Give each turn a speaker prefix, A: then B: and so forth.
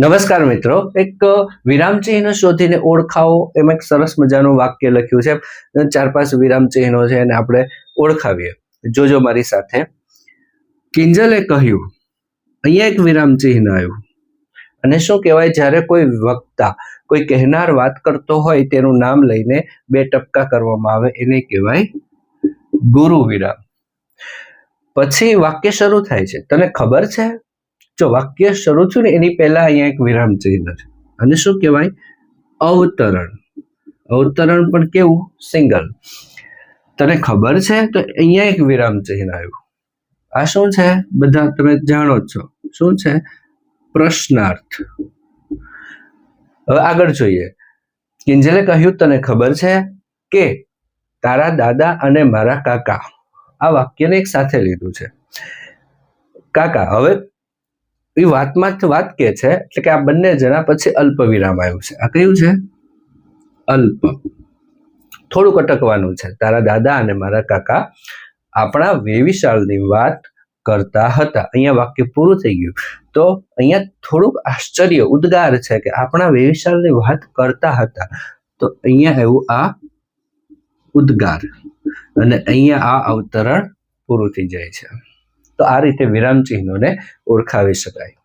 A: નમસ્કાર મિત્રો. એક વિરામ ચિહ્ન શોધીને ઓળખાવો એમ એક સરસ મજાનું વાક્ય લખ્યું છે. ચાર, પાંચ વિરામ ચિહ્નો છે એને આપણે ઓળખાવીએ. જોજો મારી સાથે. કિંજલે કહ્યું, અહીંયા એક વિરામ ચિહ્ન આવ્યું. અને શું કહેવાય? જ્યારે કોઈ વક્તા કોઈ કહેનાર વાત કરતો હોય તેનું નામ લઈને બે ટપકા કરવામાં આવે, એને કહેવાય ગુરુ વિરામ. પછી વાક્ય શરૂ થાય છે. તને ખબર છે? જો વાક્ય શરૂ થયું ને એની પહેલા અહીંયા એક વિરામ ચિહ્ન છે. અને શું કહેવાય? અવતરણ. અવતરણ પણ કેવું? સિંગલ. તને ખબર છે? તો અહીંયા એક વિરામ ચિહ્ન આવ્યું. આ શું છે? બધા તમે જાણો જ છો. શું છે? પ્રશ્નાર્થ. હવે આગળ જોઈએ. કિંજલે કહ્યું, તને ખબર છે કે તારા દાદા અને મારા કાકા આ વાક્યને એક સાથે લીધું છે. કાકા, હવે એ વાતમાં જ વાત કે છે, એટલે કે આ બંને જણા પછી અલ્પ વિરામ આવ્યું છે. આ કયું છે? અલ્પ. થોડુંક અટકવાનું છે. તારા દાદા અને મારા કાકા આપણા વેવિશાળની વાત કરતા હતા. અહીંયા વાક્ય પૂરું થઈ ગયું. તો અહીંયા થોડુંક આશ્ચર્ય, ઉદ્ગાર છે કે આપણા વેવિશાળની વાત કરતા હતા. તો અહીંયા એવું આ ઉદ્ગાર. અને અહીંયા આ અવતરણ પૂરું થઈ જાય છે. તો આ રીતે વિરામ ચિહ્નોને ઓળખાવી શકાય.